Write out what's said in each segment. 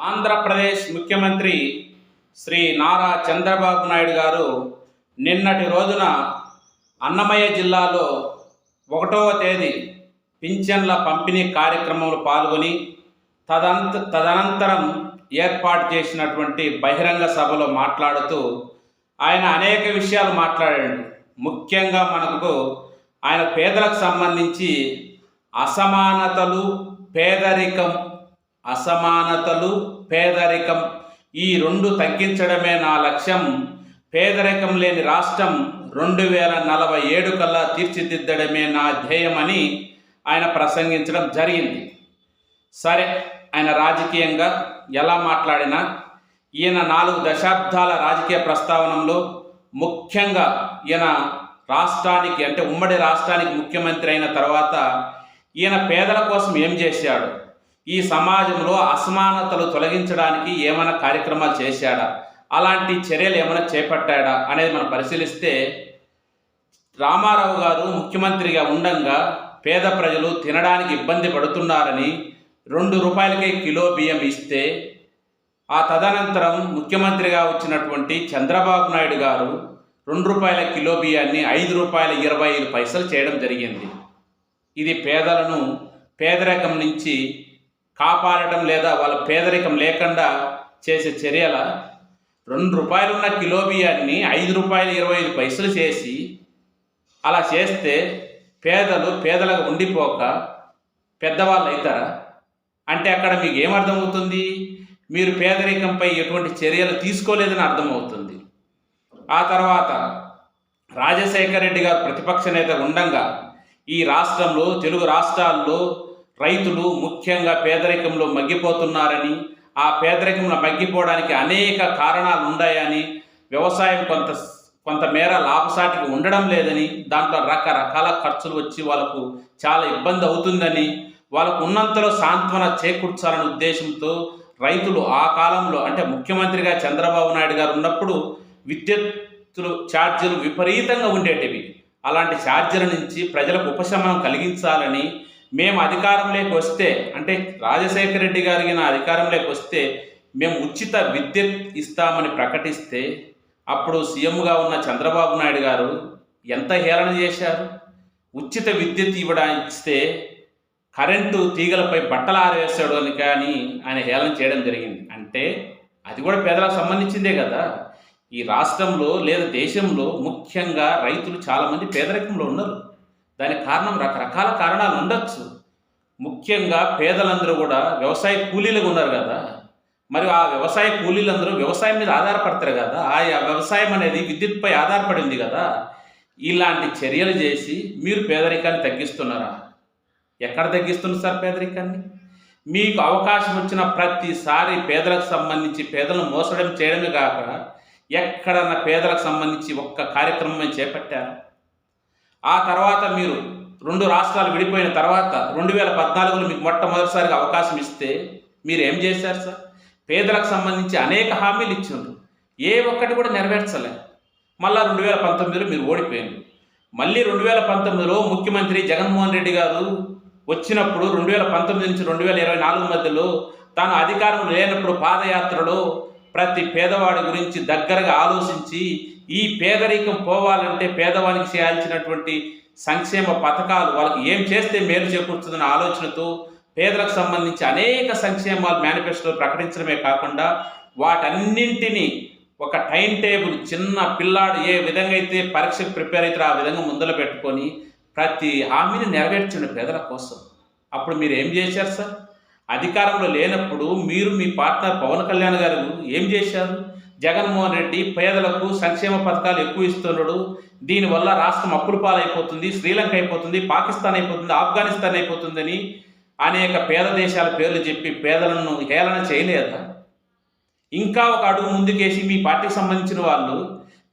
ఆంధ్రప్రదేశ్ ముఖ్యమంత్రి శ్రీ నారా చంద్రబాబు నాయుడు గారు నిన్నటి రోజున అన్నమయ్య జిల్లాలో ఒకటవ తేదీ పింఛన్ల పంపిణీ కార్యక్రమంలో పాల్గొని తదంత తదనంతరం ఏర్పాటు చేసినటువంటి బహిరంగ సభలో మాట్లాడుతూ ఆయన అనేక విషయాలు మాట్లాడాడు. ముఖ్యంగా మనకు ఆయన పేదలకు సంబంధించి అసమానతలు పేదరికం అసమానతలు పేదరికం ఈ రెండు తగ్గించడమే నా లక్ష్యం. పేదరికం లేని రాష్ట్రం రెండు వేల నలభై ఏడు కల్లా తీర్చిదిద్దడమే నా ధ్యేయమని ఆయన ప్రసంగించడం జరిగింది. సరే ఆయన రాజకీయంగా ఎలా మాట్లాడినా ఈయన నాలుగు దశాబ్దాల రాజకీయ ప్రస్తావనలో ముఖ్యంగా ఈయన రాష్ట్రానికి అంటే ఉమ్మడి రాష్ట్రానికి ముఖ్యమంత్రి అయిన తర్వాత ఈయన పేదల కోసం ఏం చేశాడు? ఈ సమాజంలో అసమానతలు తొలగించడానికి ఏమైనా కార్యక్రమాలు చేశాడా? అలాంటి చర్యలు ఏమైనా చేపట్టాడా అనేది మనం పరిశీలిస్తే రామారావు గారు ముఖ్యమంత్రిగా ఉండంగా పేద ప్రజలు తినడానికి ఇబ్బంది పడుతున్నారని రెండు రూపాయలకే కిలో బియ్యం ఇస్తే ఆ తదనంతరం ముఖ్యమంత్రిగా వచ్చినటువంటి చంద్రబాబు నాయుడు గారు రెండు రూపాయల కిలో బియ్యాన్ని ఐదు రూపాయల ఇరవై ఐదు పైసలు చేయడం జరిగింది. ఇది పేదలను పేదరికం నుంచి కాపాడటం లేదా వాళ్ళ పేదరికం లేకుండా చేసే చర్యల రెండు రూపాయలున్న కిలో బియ్యాన్ని ఐదు రూపాయలు ఇరవై ఐదు పైసలు చేసి అలా చేస్తే పేదలు పేదలకు ఉండిపోక పెద్దవాళ్ళు అవుతారా? అంటే అక్కడ మీకు ఏమర్థమవుతుంది మీరు పేదరికంపై ఎటువంటి చర్యలు తీసుకోలేదని అర్థమవుతుంది. ఆ తర్వాత రాజశేఖర రెడ్డి గారు ప్రతిపక్ష నేత ఉండంగా ఈ రాష్ట్రంలో తెలుగు రాష్ట్రాల్లో రైతులు ముఖ్యంగా పేదరికంలో మగ్గిపోతున్నారని ఆ పేదరికంలో మగ్గిపోవడానికి అనేక కారణాలు ఉన్నాయని వ్యవసాయం కొంత కొంతమేర లాభసాటికి ఉండడం లేదని దాంట్లో రకరకాల ఖర్చులు వచ్చి వాళ్ళకు చాలా ఇబ్బంది అవుతుందని వాళ్ళకు ఉన్నంతలో సాంత్వన చేకూర్చాలనే ఉద్దేశంతో రైతులు ఆ కాలంలో అంటే ముఖ్యమంత్రిగా చంద్రబాబు నాయుడు గారు ఉన్నప్పుడు విద్యుత్తులు ఛార్జీలు విపరీతంగా ఉండేటివి. అలాంటి ఛార్జీల నుంచి ప్రజలకు ఉపశమనం కలిగించాలని మేము అధికారంలోకి వస్తే అంటే రాజశేఖర రెడ్డి గారికి నా అధికారంలోకి వస్తే మేము ఉచిత విద్యుత్ ఇస్తామని ప్రకటిస్తే అప్పుడు సీఎంగా ఉన్న చంద్రబాబు నాయుడు గారు ఎంత హేళన చేశారు? ఉచిత విద్యుత్ ఇవ్వడానికిస్తే కరెంటు తీగలపై బట్టలు ఆరవేశాడు అని కానీ ఆయన హేళన చేయడం జరిగింది. అంటే అది కూడా పేదలకు సంబంధించిందే కదా. ఈ రాష్ట్రంలో లేదా దేశంలో ముఖ్యంగా రైతులు చాలామంది పేదరికంలో ఉన్నారు. దానికి కారణం రకరకాల కారణాలు ఉండొచ్చు. ముఖ్యంగా పేదలందరూ కూడా వ్యవసాయ కూలీలుగా ఉన్నారు కదా. మరి ఆ వ్యవసాయ కూలీలందరూ వ్యవసాయం మీద ఆధారపడతారు కదా. ఆ వ్యవసాయం అనేది విద్యుత్పై ఆధారపడింది కదా. ఇలాంటి చర్యలు చేసి మీరు పేదరికాన్ని తగ్గిస్తున్నారా? ఎక్కడ తగ్గిస్తున్నారు సార్ పేదరికాన్ని? మీకు అవకాశం వచ్చిన ప్రతిసారి పేదలకు సంబంధించి పేదలను మోసడం చేయడమే కాక ఎక్కడన్నా పేదలకు సంబంధించి ఒక్క కార్యక్రమం చేపట్టారు? ఆ తర్వాత మీరు రెండు రాష్ట్రాలు విడిపోయిన తర్వాత రెండు వేల పద్నాలుగులో మీకు మొట్టమొదటిసారిగా అవకాశం ఇస్తే మీరు ఏం చేశారు సార్? పేదలకు సంబంధించి అనేక హామీలు ఇచ్చిండ్రు ఏ ఒక్కటి కూడా నెరవేర్చలే. మళ్ళా రెండు వేల పంతొమ్మిదిలో మీరు ఓడిపోయారు. మళ్ళీ రెండు వేల పంతొమ్మిదిలో ముఖ్యమంత్రి జగన్మోహన్ రెడ్డి గారు వచ్చినప్పుడు రెండు వేల పంతొమ్మిది నుంచి రెండు వేల ఇరవై నాలుగు మధ్యలో తాను అధికారం లేనప్పుడు పాదయాత్రలో ప్రతి పేదవాడి గురించి దగ్గరగా ఆలోచించి ఈ పేదరికం పోవాలంటే పేదవానికి చేయాల్సినటువంటి సంక్షేమ పథకాలు వాళ్ళకి ఏం చేస్తే మేలు చేకూరుతుందన్న ఆలోచనతో పేదలకు సంబంధించి అనేక సంక్షేమాలు మేనిఫెస్టో ప్రకటించడమే కాకుండా వాటన్నింటినీ ఒక టైం టేబుల్ చిన్న పిల్లాడు ఏ విధంగా అయితే పరీక్షకు ప్రిపేర్ అవుతారో ఆ విధంగా ముందర పెట్టుకొని ప్రతి హామీని నెరవేర్చండి పేదల కోసం. అప్పుడు మీరు ఏం చేశారు సార్? అధికారంలో లేనప్పుడు మీరు మీ పార్ట్నర్ పవన్ కళ్యాణ్ గారు ఏం చేశారు? జగన్మోహన్ రెడ్డి పేదలకు సంక్షేమ పథకాలు ఎక్కువ ఇస్తున్నాడు. దీనివల్ల రాష్ట్రం అప్పుల పాలైపోతుంది శ్రీలంక అయిపోతుంది పాకిస్తాన్ అయిపోతుంది ఆఫ్ఘనిస్తాన్ అయిపోతుందని అనేక పేద దేశాల పేర్లు చెప్పి పేదలను హేళన చేయలేదా ఇంకా ఒక అడుగు ముందుకేసి మీ పార్టీకి సంబంధించిన వాళ్ళు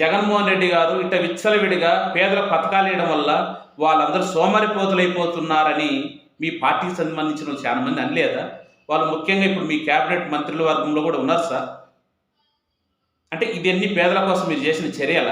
జగన్మోహన్ రెడ్డి గారు ఇట్ట విచ్చలవిడిగా పేదలకు పథకాలు వేయడం వల్ల వాళ్ళందరూ సోమరిపోతులైపోతున్నారని మీ పార్టీకి సంబంధించిన చాలామంది చాలా మంది అనలేదా? వాళ్ళు ముఖ్యంగా ఇప్పుడు మీ క్యాబినెట్ మంత్రుల వర్గంలో కూడా ఉన్నారు సార్. అంటే ఇవన్నీ పేదల కోసం మీరు చేసిన చర్యల?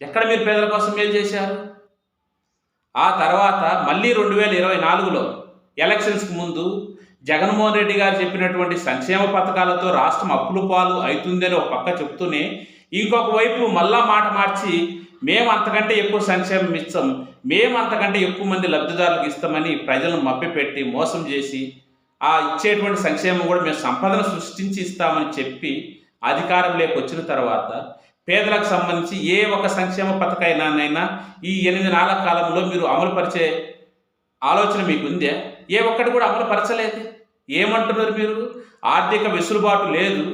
ఎక్కడ మీరు పేదల కోసం మేలు చేశారు? ఆ తర్వాత మళ్ళీ రెండు వేల ఇరవై నాలుగులో ఎలక్షన్స్కి ముందు జగన్మోహన్ రెడ్డి గారు చెప్పినటువంటి సంక్షేమ పథకాలతో రాష్ట్రం అప్పులు పాలు అవుతుందని ఒక పక్క చెప్తూనే ఇంకొక వైపు మళ్ళా మాట మార్చి మేము అంతకంటే ఎక్కువ సంక్షేమం ఇస్తాం మేము అంతకంటే ఎక్కువ మంది లబ్ధిదారులకు ఇస్తామని ప్రజలను మప్పిపెట్టి మోసం చేసి ఆ ఇచ్చేటువంటి సంక్షేమం కూడా మేము సంపదను సృష్టించి ఇస్తామని చెప్పి అధికారంలోకి వచ్చిన తర్వాత పేదలకు సంబంధించి ఏ ఒక సంక్షేమ పథకైనానైనా ఈ ఎనిమిది నెలల కాలంలో మీరు అమలు పరిచే ఆలోచన మీకు ఉందే? ఏ ఒక్కటి కూడా అమలు పరచలేదు ఏమంటున్నారు మీరు? ఆర్థిక వెసులుబాటు లేదు.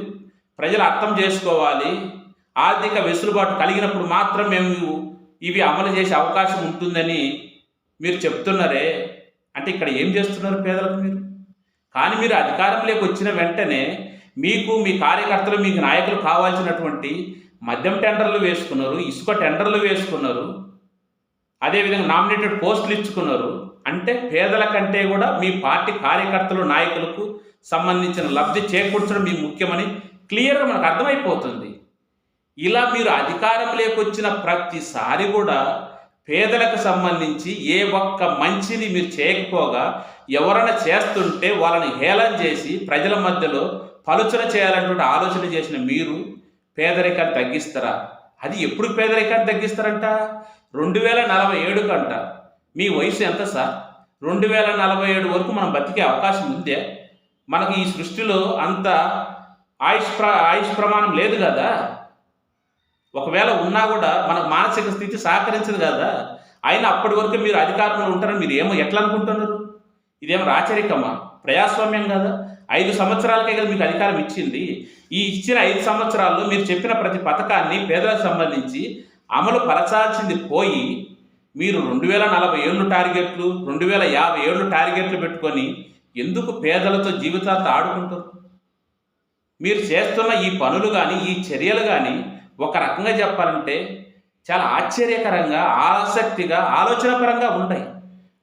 ప్రజలు అర్థం చేసుకోవాలి. ఆర్థిక వెసులుబాటు కలిగినప్పుడు మాత్రం మేము ఇవి అమలు చేసే అవకాశం ఉంటుందని మీరు చెప్తున్నారే? అంటే ఇక్కడ ఏం చేస్తున్నారు పేదలకు మీరు? కానీ మీరు అధికారంలోకి వచ్చిన వెంటనే మీకు మీ కార్యకర్తలు మీకు నాయకులు కావాల్సినటువంటి మద్యం టెండర్లు వేసుకున్నారు ఇసుక టెండర్లు వేసుకున్నారు అదేవిధంగా నామినేటెడ్ పోస్టులు ఇచ్చుకున్నారు అంటే పేదల కంటే కూడా మీ పార్టీ కార్యకర్తలు నాయకులకు సంబంధించిన లబ్ధి చేకూర్చడం మీ ముఖ్యమని క్లియర్గా మనకు అర్థమైపోతుంది. ఇలా మీరు అధికారంలోకి వచ్చిన ప్రతిసారి కూడా పేదలకు సంబంధించి ఏ ఒక్క మంచిని మీరు చేయకపోగా ఎవరైనా చేస్తుంటే వాళ్ళని హేళన చేసి ప్రజల మధ్యలో పలుచన చేయాలన్నటువంటి ఆలోచన చేసిన మీరు పేదరికాన్ని తగ్గిస్తారా? అది ఎప్పుడు పేదరికాన్ని తగ్గిస్తారంట? రెండు వేల నలభై ఏడు కంట. మీ వయసు ఎంత సార్? రెండు వేల నలభై ఏడు వరకు మనం బతికే అవకాశం ఉందే? మనకి ఈ సృష్టిలో అంత ఆయుష్ ప్ర ఆయుష్ ప్రమాణం లేదు కదా? ఒకవేళ ఉన్నా కూడా మనకు మానసిక స్థితి సహకరించదు కదా? అయినా అప్పటి వరకు మీరు అధికారంలో ఉంటారని మీరు ఏమో ఎట్లా అనుకుంటున్నారు ఇదేమో రాచరికమా? ప్రజాస్వామ్యం కదా ఐదు సంవత్సరాలకే కదా మీకు అధికారం ఇచ్చింది. ఈ ఇచ్చిన ఐదు సంవత్సరాల్లో మీరు చెప్పిన ప్రతి పథకాన్ని పేదలకు సంబంధించి అమలు పరచాల్సింది పోయి మీరు రెండు వేల నలభై ఏళ్ళు టార్గెట్లు రెండు వేల యాభై ఏళ్ళు టార్గెట్లు పెట్టుకొని ఎందుకు పేదలతో జీవితాలతో ఆడుకుంటారు మీరు చేస్తున్న ఈ పనులు కానీ ఈ చర్యలు కానీ ఒక రకంగా చెప్పాలంటే చాలా ఆశ్చర్యకరంగా ఆసక్తిగా ఆలోచనపరంగా ఉంటాయి.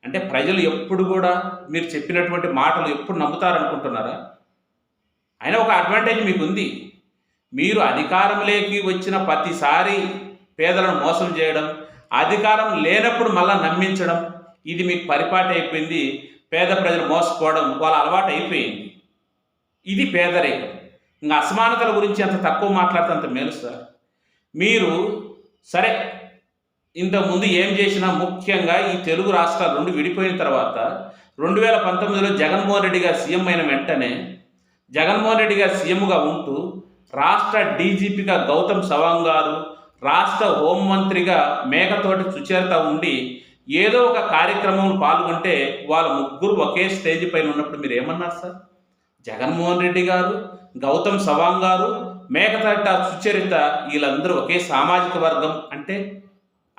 అంటే ప్రజలు ఎప్పుడు కూడా మీరు చెప్పినటువంటి మాటలు ఎప్పుడు నమ్ముతారనుకుంటున్నారా? అయినా ఒక అడ్వాంటేజ్ మీకు ఉంది మీరు అధికారంలోకి వచ్చిన ప్రతిసారి పేదలను మోసం చేయడం అధికారం లేనప్పుడు మళ్ళీ నమ్మించడం ఇది మీకు పరిపాటి అయిపోయింది పేద ప్రజలు మోసపోవడం వాళ్ళ అలవాటు అయిపోయింది. ఇది పేదరికం ఇంకా అసమానతల గురించి అంత తక్కువ మాట్లాడితే అంత మేలు సార్. మీరు సరే ఇంతకుముందు ఏం చేసినా ముఖ్యంగా ఈ తెలుగు రాష్ట్రాలు రెండు విడిపోయిన తర్వాత రెండు వేల పంతొమ్మిదిలో జగన్మోహన్ రెడ్డి గారు సీఎం అయిన వెంటనే జగన్మోహన్ రెడ్డి గారు సీఎంగా ఉంటూ రాష్ట్ర డీజీపీగా గౌతమ్ సవాంగ్ గారు రాష్ట్ర హోంమంత్రిగా మేకతోటి సుచరిత ఉండి ఏదో ఒక కార్యక్రమంలో పాల్గొంటే వాళ్ళ ముగ్గురు ఒకే స్టేజ్ పైన ఉన్నప్పుడు మీరు ఏమన్నారు సార్? జగన్మోహన్ రెడ్డి గారు గౌతమ్ సవాంగ్ గారు మేకతట్ట సుచరిత వీళ్ళందరూ ఒకే సామాజిక వర్గం అంటే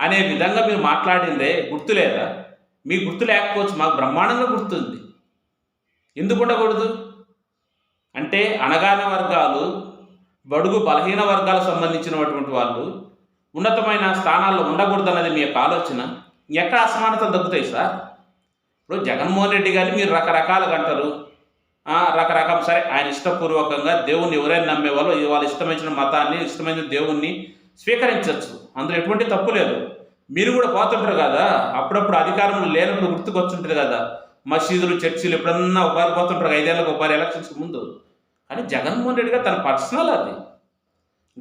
అనే విధంగా మీరు మాట్లాడిందే గుర్తులేదా? మీ గుర్తు లేకపోవచ్చు మాకు బ్రహ్మాండంగా గుర్తుంది. ఎందుకు ఉండకూడదు? అంటే అణగాన వర్గాలు బడుగు బలహీన వర్గాలకు సంబంధించినటువంటి వాళ్ళు ఉన్నతమైన స్థానాల్లో ఉండకూడదన్నది మీ యొక్క ఆలోచన. ఎక్కడ అసమానతలు తగ్గుతాయి సార్? ఇప్పుడు జగన్మోహన్ రెడ్డి గారిని మీరు రకరకాలుగా అంటారు. రకరకం రకరకాల సరే ఆయన ఇష్టపూర్వకంగా దేవుణ్ణి ఎవరైనా నమ్మేవాళ్ళు వాళ్ళ ఇష్టమైన మతాన్ని ఇష్టమైన దేవుణ్ణి స్వీకరించవచ్చు. అందులో ఎటువంటి తప్పు లేదు. మీరు కూడా పోతుంటారు కదా అప్పుడప్పుడు అధికారంలో లేనప్పుడు గుర్తుకొచ్చుంటారు కదా. మసీదులు చర్చిలు ఎప్పుడన్నా ఒకరు పోతుంటారు ఐదేళ్ళకి ఒకరు ఎలక్షన్స్కి ముందు. కానీ జగన్మోహన్ రెడ్డి గారు తన పర్సనల్ అది.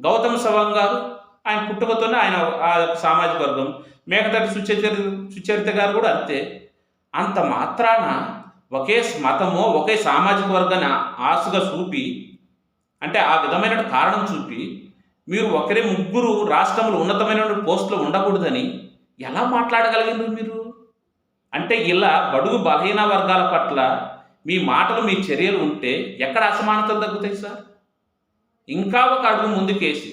గౌతమ్ సవాంగ్ గారు ఆయన పుట్టుకతోనే ఆయన ఆ సామాజిక వర్గం. మేకతటి సుచరిత సుచరిత గారు కూడా అంతే. అంత మాత్రాన ఒకే మతమో ఒకే సామాజిక వర్గాన్ని ఆశగా చూపి అంటే ఆ విధమైన కారణం చూపి మీరు ఒకరే ముగ్గురు రాష్ట్రంలో ఉన్నతమైన పోస్టులో ఉండకూడదని ఎలా మాట్లాడగలిగారు మీరు? అంటే ఇలా బడుగు బలహీన వర్గాల పట్ల మీ మాటలు మీ చర్యలు ఉంటే ఎక్కడ అసమానతలు తగ్గుతాయి సార్? ఇంకా ఒక అడుగు ముందుకేసి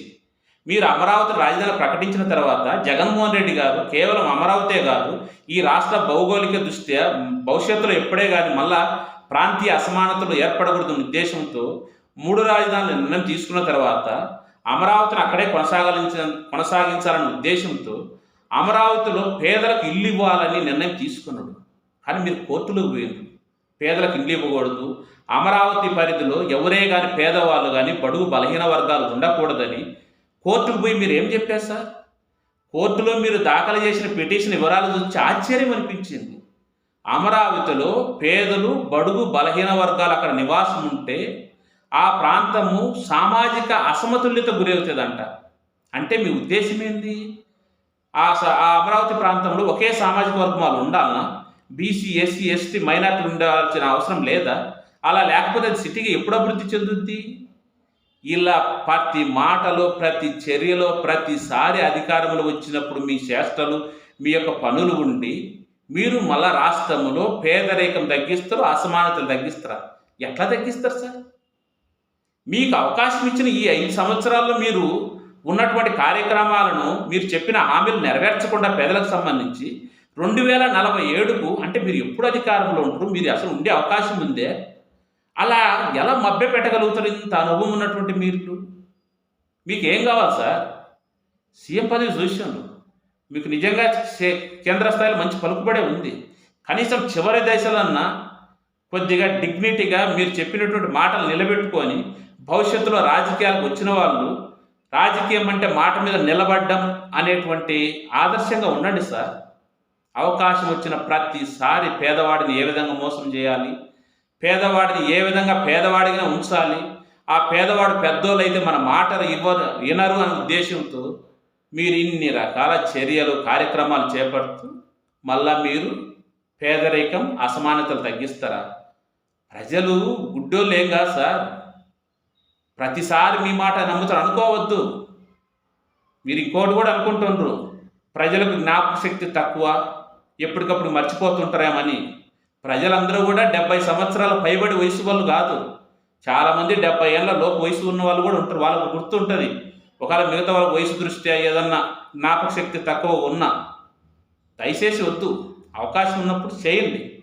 మీరు అమరావతి రాజధాని ప్రకటించిన తర్వాత జగన్మోహన్ రెడ్డి గారు కేవలం అమరావతే కాదు ఈ రాష్ట్ర భౌగోళిక దృష్ట్యా భవిష్యత్తులో ఎప్పుడే కానీ మళ్ళా ప్రాంతీయ అసమానతలు ఏర్పడకూడదు ఉద్దేశంతో మూడు రాజధానుల నిర్ణయం తీసుకున్న తర్వాత అమరావతిని అక్కడే కొనసాగించ కొనసాగించాలనే ఉద్దేశంతో అమరావతిలో పేదలకు ఇల్లు ఇవ్వాలని నిర్ణయం తీసుకున్నాడు. కానీ మీరు కోర్టులోకి పోయింది పేదలకు ఇల్లు ఇవ్వకూడదు. అమరావతి పరిధిలో ఎవరే కానీ పేదవాళ్ళు కానీ బడుగు బలహీన వర్గాలు ఉండకూడదని కోర్టుకు పోయి మీరు ఏం చెప్పారు సార్? కోర్టులో మీరు దాఖలు చేసిన పిటిషన్ వివరాలు చూసి ఆశ్చర్యం అనిపించింది. అమరావతిలో పేదలు బడుగు బలహీన వర్గాలు అక్కడ నివాసం ఉంటే ఆ ప్రాంతము సామాజిక అసమతుల్యత గురవుతుందంట. అంటే మీ ఉద్దేశం ఏంది? ఆ స- అమరావతి ప్రాంతంలో ఒకే సామాజిక వర్గం వాళ్ళు ఉండాలనా? బీసీ ఎస్సీ ఎస్టీ మైనార్టీ ఉండాల్సిన అవసరం లేదా? అలా లేకపోతే అది సిటీకి ఎప్పుడు అభివృద్ధి చెందుద్ది? ఇలా ప్రతి మాటలో ప్రతి చర్యలో ప్రతిసారి అధికారంలో వచ్చినప్పుడు మీ చేష్టలు మీ యొక్క పనులు ఉండి మీరు మళ్ళా రాష్ట్రంలో పేదరికం తగ్గిస్తారు అసమానతలు తగ్గిస్తారా? ఎట్లా తగ్గిస్తారు సార్? మీకు అవకాశం ఇచ్చిన ఈ ఐదు సంవత్సరాల్లో మీరు ఉన్నటువంటి కార్యక్రమాలను మీరు చెప్పిన హామీలు నెరవేర్చకుండా పేదలకు సంబంధించి రెండు వేల నలభై ఏడుకు అంటే మీరు ఎప్పుడు అధికారంలో ఉంటారు మీరు అసలు ఉండే అవకాశం ఉందే? అలా ఎలా మభ్య పెట్టగలుగుతారు ఇంత అనుభవం ఉన్నటువంటి మీరు? మీకు ఏం కావాలి సార్? సీఎం పదవి చూశాను. మీకు నిజంగా కేంద్ర స్థాయిలో మంచి పలుకుబడే ఉంది. కనీసం చివరి దశలన్నా కొద్దిగా డిగ్నిటీగా మీరు చెప్పినటువంటి మాటలు నిలబెట్టుకొని భవిష్యత్తులో రాజకీయాలకు వచ్చిన వాళ్ళు రాజకీయం అంటే మాట మీద నిలబడ్డం అనేటువంటి ఆదర్శంగా ఉండండి సార్. అవకాశం వచ్చిన ప్రతిసారి పేదవాడిని ఏ విధంగా మోసం చేయాలి? పేదవాడిని ఏ విధంగా పేదవాడిగా ఉంచాలి? ఆ పేదవాడు పెద్దోళ్ళు అయితే మన మాటలు ఇవ్వరు వినరు అనే ఉద్దేశంతో మీరు ఇన్ని రకాల చర్యలు కార్యక్రమాలు చేపడుతూ మళ్ళా మీరు పేదరికం అసమానతలు తగ్గిస్తారా? ప్రజలు గుడ్డోళ్ళు ఏం కాదు సార్. ప్రతిసారి మీ మాట నమ్ముతారు. అనుకోవద్దు. మీరు ఇంకోటి కూడా అనుకుంటుండ్రు. ప్రజలకు జ్ఞాపక శక్తి తక్కువ. ఎప్పటికప్పుడు మర్చిపోతుంటారేమని. ప్రజలందరూ కూడా డెబ్బై సంవత్సరాల పైబడి వయసు వాళ్ళు కాదు. చాలామంది డెబ్బై ఏళ్ళ లోపు వయసు ఉన్న వాళ్ళు కూడా ఉంటారు. వాళ్ళకు గుర్తుంటుంది. ఒకవేళ మిగతా వాళ్ళ వయసు దృష్ట్యా ఏదన్నా జ్ఞాపక శక్తి తక్కువ ఉన్నా దయచేసి వద్దు. అవకాశం ఉన్నప్పుడు చేయండి.